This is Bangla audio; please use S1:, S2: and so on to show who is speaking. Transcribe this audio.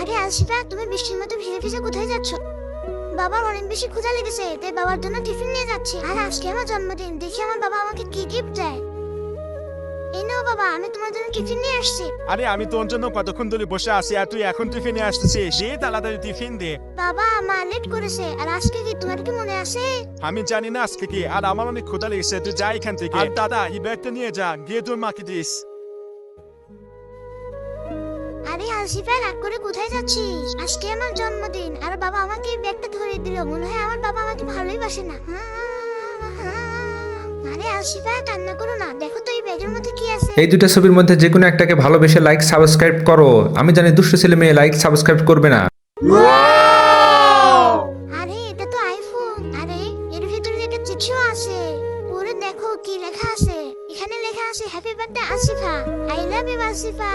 S1: আরে আলসিফা তুমি বৃষ্টির মতো ভিজে ভিজে কোথায় যাচ্ছ? বাবার অনেক বেশি ক্ষুধা লেগেছে তাই বাবার জন্য টিফিন নিয়ে যাচ্ছি। আর আজকে আমার জন্মদিন দেখি আমার বাবা আমাকে কি গিফট দেয়। এই নাও বাবা আমি তোমার জন্য টিফিন নিয়ে আসছি।
S2: আরে আমি তোর জন্য কতক্ষণ ধরে বসে আছি আর তুই এখন টিফিনে আসতেছিস? দে তাড়াতাড়ি টিফিন দে।
S1: বাবা মা লেট করেছে আর আজকে কি তোমার কি মনে আছে?
S2: আমি জানি না আজকে কি আর আমার অনেক ক্ষুধা লেগেছে তুই যা এখান থেকে। আর দাদা এই ব্যাগটা নিয়ে যা গিয়ে তোর মাকে দিস।
S1: আসিফা রাগ করে কোথায় যাচ্ছিস? আজকে আমার জন্মদিন আর বাবা আমাকে ব্যাগটা ধরে দিল। মনে হয় আমার বাবা আমাকে ভালোই বাসে না।
S3: এই ছবির মধ্যে যে কোনো একটাকে ভালোবেসে লাইক সাবস্ক্রাইব করো। আমি জানি দুষ্ট ছেলে মেয়ে লাইক সাবস্ক্রাইব করবে না।
S1: আরে এটা তো আইফোন আরে এর ভিতরে একটা চিঠিও আছে। পড়ে দেখো কি লেখা আছে? এখানে লেখা আছে happy birthday Asifa I love you Asifa